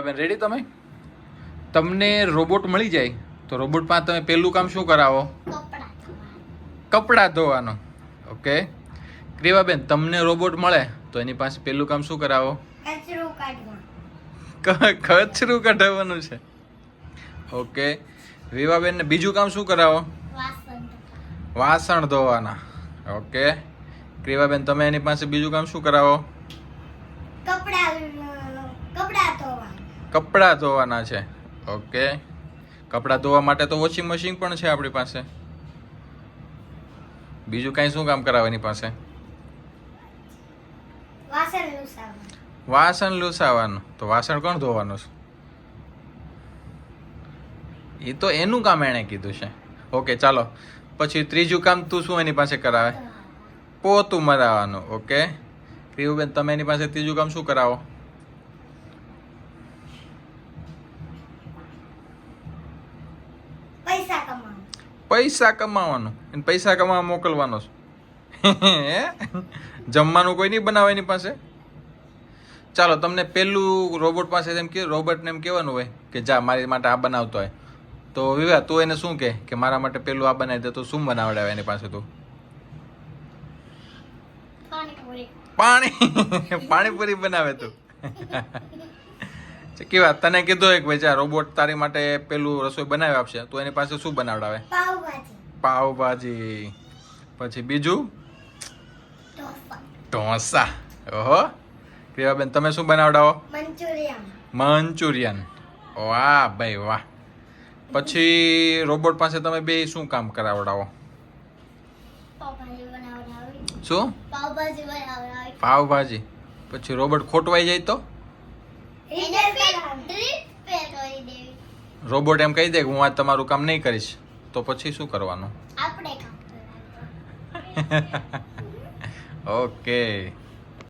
બેન રેડી તમે? તમને રોબોટ મળી જાય. તો રોબોટ પાસે તમે પહેલું કામ શું કરાવો? કપડાં ધોવાનું. ઓકે ક્રિવાબેન તમને રોબોટ મળે તો એની પાસે પહેલું કામ શું કરાવો? કચરો કઢાવવાનું છે. ઓકે વિવાબેનને બીજું કામ શું કરાવો? વાસણ વાસણ ધોવાના. ઓકે ક્રિવાબેન તમે એની પાસે બીજું કામ શું કરાવો કપડાં કપડાં ધોવા કપડાં ધોવાના છે. ઓકે. કપડાં ધોવા માટે તો વોશિંગ મશીન પણ છે આપણી પાસે. બીજું કાંઈ શું કામ કરાવે એની પાસે? વાસણ લૂસાવા લૂસાવાનું. તો વાસણ કોણ ધોવાનું છે? એ તો એનું કામ એણે કીધું છે. ઓકે ચાલો. પછી ત્રીજું કામ તું શું એની પાસે કરાવે? પોતું મરાવાનું. ઓકે. ક્રિયુબેન તમે એની પાસે ત્રીજું કામ શું કરાવો? પૈસા કમાવાનો. પૈસા કમાવાનું. એને પૈસા કમાવા મોકલવાનો છે. હે? જમવાનું કોઈ નહીં બનાવે એની પાસે? ચાલો તમને પહેલું રોબોટ પાસે એમ કે રોબોટને એમ કહેવાનું હોય કે જા મારી માટે આ બનાવતો હોય. તો વિવા તું એને શું કહે? કે મારા માટે પેલું આ બનાવી દે તો શું બનાવડાવે એની પાસે તું? પાણીપુરી. પાણી? પાણીપુરી બનાવે તું. કેવા? તને કીધું એક ભાઈ રોબોટ તારી માટે પેલું રસોઈ બનાવી આપશે. તો એની પાસે શું બનાવડાવે? પાવભાજી. પછી બીજું? ઢોસા. ઢોસા. ઓહો. બેન તમે શું બનાવડાવો? મંચુરિયન. મંચુરિયન. વાહ ભાઈ વાહ. પછી રોબોટ પાસે તમે બે શું કામ કરાવડાવો? શું? પાવભાજી પછી રોબોટ ખોટવાઈ જાય તો? રોબોટ એમ કહી દે કે હું આ તમારું કામ નહીં કરીશ. તો પછી શું કરવાનું? આપણે કામ કરવાનું. ઓકે